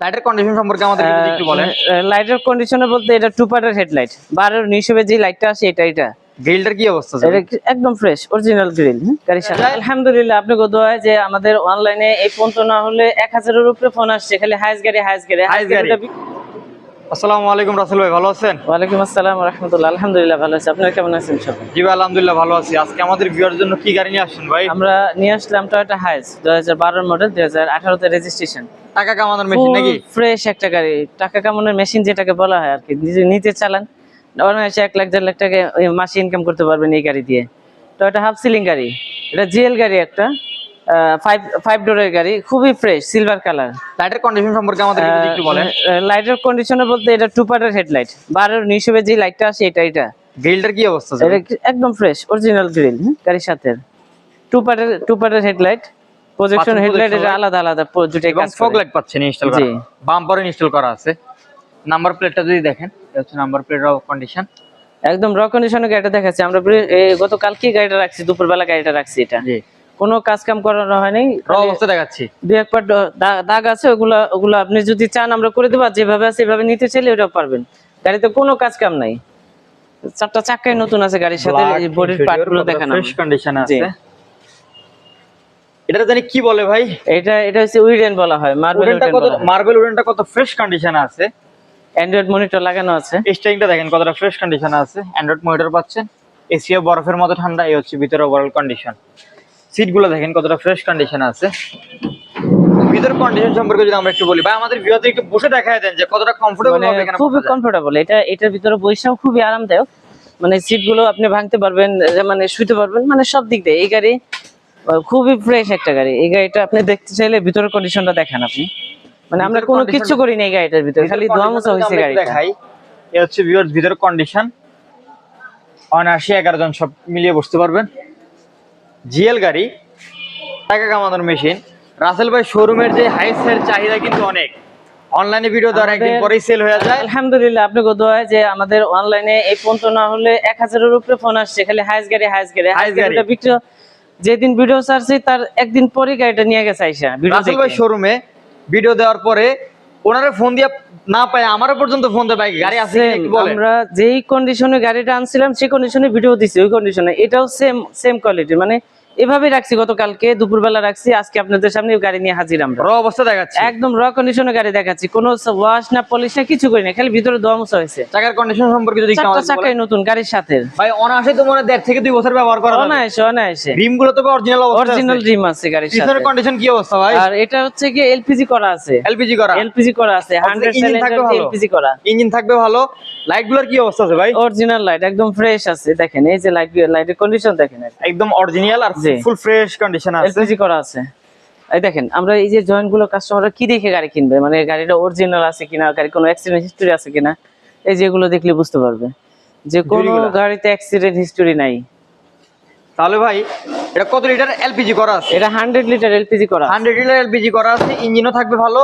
লাইটের কন্ডিশন সম্পর্কে আমাদের একটু বলেন। লাইটের কন্ডিশনে বলতে এটা টু পার্টের হেডলাইট বারোর নিশবে যে লাইটটা আছে এটা এটা। গ্রিলটার কি অবস্থা এটা একদম ফ্রেশ অরিজিনাল গ্রিল গাড়ির সাথে আলহামদুলিল্লাহ আপনি হয় যে আমাদের অনলাইনে এই পর্যন্ত না হলে এক হাজারের উপরে ফোন আসছে। খালি হাইস গাড়ি হাইস গাড়ি। হাইস গাড়ি। আসসালামু আলাইকুম রাসেল ভাই ভালো আছেন? ওয়ালাইকুম আসসালাম রহমতুল্লাহ। আলহামদুলিল্লাহ ভালো আছে। আপনারা কেমন আছেন সব? জি ভাই আলহামদুলিল্লাহ ভালো আছি। আজকে আমাদের ভিউয়ার জন্য কি গাড়ি নিয়ে আসছেন ভাই? আমরা নিয়ে আসলাম টয়োটা হাইস মডেল আঠারোতে রেজিস্ট্রেশন টাকা কামানোর মেশিন নাকি? ফ্রেশ একটা গাড়ি। টাকা কামানোর মেশিন যেটাকে বলা হয় আর কি নিতে চালান। অনায়াসে এক লাখ দেড় লাখ টাকা মাসে ইনকাম করতে পারবেন এই গাড়ি দিয়ে। তো এটা হাফ সিলিং গাড়ি। এটা জিএল গাড়ি একটা। ফাইভ ফাইভ ডোরের গাড়ি খুবই ফ্রেশ সিলভার কালার লাইটের কন্ডিশন সম্পর্কে আমাদের যদি একটু বলেন। লাইটের কন্ডিশনে বলতে এটা টু পার্টের হেডলাইট বারোর হিসেবে যে লাইটটা আছে এটা এটা। গ্রিলটার কি অবস্থা একদম ফ্রেশ অরিজিনাল গ্রিল গাড়ির সাথে। টু পার্টের টু পার্টের হেডলাইট প্রজেকশন পাঁচশো হেডলাইট এটা আলাদা আলাদা প- এবং ফগ লাইট পাচ্ছেন ইনস্টল করা। ইনস্টল করা আছে। নাম্বার প্লেটটা যদি দেখেন এটা হচ্ছে নাম্বার প্লেটের কন্ডিশন একদম র কন্ডিশনে গাড়িটা দেখাচ্ছি। আমরা গতকালকে গাড়িটা রাখছি? দুপুরবেলা গাড়িটা রাখছি এটা। জি। কোনো কাজ কাম করানো হয়নি। অবস্থা দেখাচ্ছি। দুই এক পাট দাগ আছে ওগুলো ওগুলো আপনি যদি চান আমরা করে দেবো যেভাবে আছে এভাবে নিতে চাইলে ওটা পারবেন। গাড়িতে কোনো কাজ কাম নাই। চারটা চাক্কাই নতুন আছে গাড়ির সাথে বডির পার্টগুলো দেখানো। ফ্রেশ কন্ডিশন আছে। এটা জানি কি বলে ভাই? এটা এটা হচ্ছে উইডেন বলা হয় মার্বেল উডেনটা কত মার্বেল উডেনটা কত ফ্রেশ কন্ডিশন আছে? অ্যান্ড্রয়েড মনিটর লাগানো আছে। স্টেরিংটা দেখেন কতটা ফ্রেশ কন্ডিশন আছে। অ্যান্ড্রয়েড মনিটর পাচ্ছেন। এসিও বরফের মতো ঠান্ডা এই হচ্ছে ভিতরে ওভারঅল কন্ডিশন সিটগুলো দেখেন কতটা ফ্রেশ কন্ডিশন আছে। ভিতর কন্ডিশন সম্পর্কে যদি আমরা একটু বলি ভাই আমাদের ভিউতে একটু বসে দেখায় দেন যে কতটা কমফোর্টেবল মানে হবে এখানে খুবই কমফোর্টেবল এটা এটার ভিতরে বৈশাও খুবই আরামদায়ক। মানে সিটগুলো আপনি ভাঙতে পারবেন এ মানে শুতে পারবেন মানে সব দিক দিয়ে। এই গাড়ি খুবই ফ্রেশ একটা গাড়ি। এই গাড়িটা আপনি দেখতে চাইলে ভিতরের কন্ডিশনটা দেখেন আপনি। মানে আমরা কোনো কিছু করি না এই গাড়িটার ভিতরে খালি ধোয়া মোছা হয়েছে গাড়িটা। দেখাই এই হচ্ছে ভিউয়ার্স ভিতর কন্ডিশন অনায়াসি এগারো জন সব মিলিয়ে বসতে পারবেন। জিএল গাড়ি টাকা কামানোর মেশিন। রাসেল ভাই শোরুমের যে হাইসের চাহিদা কিন্তু অনেক। অনলাইনে ভিডিও দ্বারা একদিন পরেই সেল হয়ে যায়। আলহামদুলিল্লাহ আপনি কত হয় যে আমাদের অনলাইনে এই পর্যন্ত না হলে এক হাজারের উপরে ফোন আসছে খালি হাইস গাড়ি হাইস গাড়ি। হাইস গাড়িটা বিক্রি যেদিন ভিডিও ছাড়ছি তার একদিন পরেই গাড়িটা নিয়ে গেছে আইসা। ভিডিও ভাই শোরুমে ভিডিও দেওয়ার পরে ওনারে ফোন দিয়া না পায় আমারও পর্যন্ত ফোন দেয় ভাই গাড়ি আছে আমরা যেই কন্ডিশনে গাড়িটা আনছিলাম সেই কন্ডিশনে ভিডিও দিছি ওই কন্ডিশনে এটাও সেম সেম কোয়ালিটি মানে এভাবে রাখছি গতকালকে দুপুরবেলা রাখছি আজকে আপনাদের সামনে গাড়ি নিয়ে হাজির আমরা। র অবস্থা দেখাচ্ছি। একদম র কন্ডিশনে গাড়ি দেখাচ্ছি কোনো ওয়াশ না পলিশ না কিছু করি না খালি ভিতরে দোয়া মোছা হয়েছে। চাকার কন্ডিশন সম্পর্কে যদি। চাকাই নতুন গাড়ির সাথে। ভাই অনায়াসে তো মনে দেড় থেকে দুই বছর ব্যবহার করা অনায়াসে অনায়াসে। রিমগুলো তো অরিজিনাল অরিজিনাল ড্রিম আছে। গাড়ির সাথে। পিছনের কন্ডিশন কি অবস্থা ভাই? আর এটা হচ্ছে কি এলপিজি করা আছে। এলপিজি করা। এলপিজি করা আছে হান্ড্রেড engine থাকবে সিলিন্ডার ভালো? এলপিজি করা। ইঞ্জিন থাকবে ভালো। লাইটগুলোর কি অবস্থা আছে ভাই? অরিজিনাল লাইট একদম ফ্রেশ আছে দেখেন এই যে লাইট লাইটের কন্ডিশন দেখেন। একদম অরিজিনাল আর। ফুল ফ্রেশ কন্ডিশন আছে। এলপিজি করা আছে। এই দেখেন আমরা এই যে জয়েন্টগুলো কাস্টমাররা কি দেখে গাড়ি কিনবে? মানে গাড়িটা অরিজিনাল আছে কিনা গাড়ি কোনো অ্যাক্সিডেন্ট হিস্টোরি আছে কিনা? এই যেগুলো দেখলে বুঝতে পারবে। যে কোনো গাড়িতে অ্যাক্সিডেন্ট হিস্টোরি নাই। তাহলে ভাই এটা কত লিটার এলপিজি করা আছে? এটা হান্ড্রেড লিটার এলপিজি করা হান্ড্রেড লিটার এলপিজি করা আছে ইঞ্জিনও থাকবে ভালো।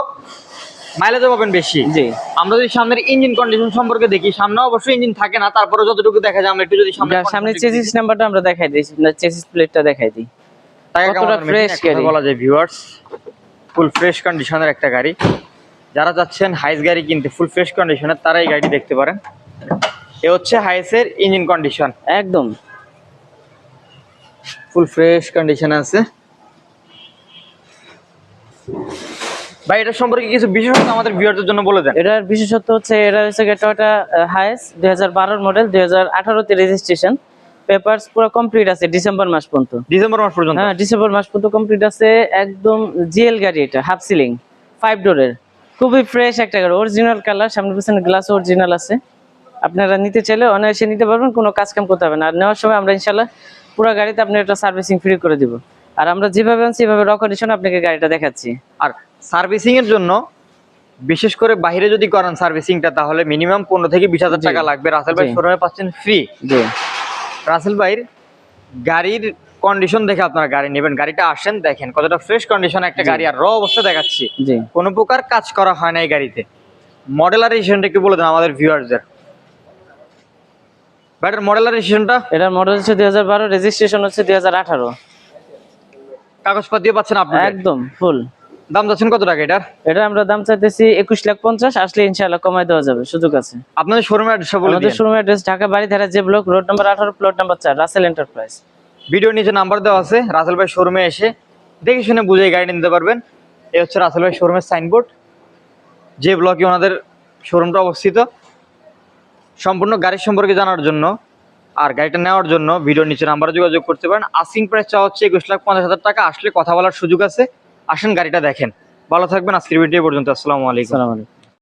মাইলেজও পাবেন বেশি। জি। আমরা যদি সামনের ইঞ্জিন কন্ডিশন সম্পর্কে দেখি সামনে অবশ্যই ইঞ্জিন থাকে না তারপরে যতটুকু দেখা যায় আমরা একটু যদি সামনে সামনে চেসিস নাম্বারটা আমরা দেখাই দিই চেসিস প্লেটটা দেখাই দিই। কতটা ফ্রেশ গাড়ি। বলা যায় ভিউয়ার্স ফুল ফ্রেশ কন্ডিশনের একটা গাড়ি। যারা যাচ্ছেন হাইস গাড়ি কিনতে ফুল ফ্রেশ কন্ডিশনের তারা এই গাড়িটি দেখতে পারেন। এ হচ্ছে হাইসের ইঞ্জিন কন্ডিশন একদম। ফুল ফ্রেশ কন্ডিশন আছে। ভাই এটা সম্পর্কে কিছু বিশেষত আমাদের ভিউয়ারদের জন্য বলে দেন। এটার বিশেষত্ব হচ্ছে এটা হচ্ছে টয়োটা হাইস দুই হাজার বারোর মডেল দুই হাজার আঠারোতে রেজিস্ট্রেশন পেপারস পুরো কমপ্লিট আছে ডিসেম্বর মাস পর্যন্ত। ডিসেম্বর মাস পর্যন্ত? হ্যাঁ ডিসেম্বর মাস পর্যন্ত কমপ্লিট আছে। একদম জিএল গাড়ি এটা হাফ সিলিং ফাইভ ডোরের খুবই ফ্রেশ একটা গাড়ি অরিজিনাল কালার সামনে পিছনে গ্লাস অরিজিনাল আছে। আপনারা নিতে চাইলে অনায়াসে নিতে পারবেন কোনো কাজ কাম করতে হবে না। আর নেওয়ার সময় আমরা ইনশাল্লাহ পুরো গাড়িতে আপনার একটা সার্ভিসিং ফ্রি করে দিব। আর আমরা যেভাবে আনছি সেভাবে র কন্ডিশন আপনাকে গাড়িটা দেখাচ্ছি। আর সার্ভিসিং এর জন্য বিশেষ করে বাইরে যদি করেন সার্ভিসিংটা তাহলে মিনিমাম পনেরো থেকে বিশ হাজার। টাকা লাগবে। রাসেল ভাই। শোরুমে পাচ্ছেন ফ্রি জি। রাসেল ভাইয়ের গাড়ির কন্ডিশন দেখে আপনারা গাড়ি নেবেন। গাড়িটা আসেন দেখেন কতটা ফ্রেশ কন্ডিশন একটা গাড়ি আর র অবস্থা দেখাচ্ছি। জি। কোনো প্রকার কাজ করা হয় না এই গাড়িতে। মডেলারাইজেশনটা একটু বলে দেন আমাদের ভিউয়ারদের ব্যাটার মডেলারাইজেশনটা এটার মডেল হচ্ছে দুই হাজার বারো রেজিস্ট্রেশন হচ্ছে দুই হাজার আঠারো। কাগজপাতিও পাচ্ছেন আপনি একদম ফুল দাম যাচ্ছেন কত টাকা এটার? এটা আমরা দাম চাইতেছি একুশ লাখ পঞ্চাশ আসলে ইনশাআল্লাহ কমাই দেওয়া যাবে সুযোগ আছে। আপনাদের শোরুমের অ্যাড্রেসটা বলে আমাদের showroom address Dhaka Baridhara J block road number আঠারো প্লট নাম্বার চার রাসেল এন্টারপ্রাইজ ভিডিও নিচে নাম্বার দেওয়া আছে রাসেল ভাই শোরুমে এসে দেখে শুনে বুঝে গাড়ি নিতে পারবেন। এই হচ্ছে রাসেল ভাই শোরুমের সাইনবোর্ড যে ব্লকে ওনাদের শোরুমটা অবস্থিত। সম্পূর্ণ গাড়ির সম্পর্কে জানার জন্য আর গাড়িটা নেওয়ার জন্য ভিডিওর নিচে নাম্বারে যোগাযোগ করতে পারেন। আসিং প্রাইস চাওয়া হচ্ছে একুশ লাখ পঞ্চাশ হাজার টাকা। আসলে কথা বলার সুযোগ আছে। আসেন গাড়িটা দেখেন। ভালো থাকবেন আজকের ভিডিও পর্যন্ত। আসসালামু আলাইকুম।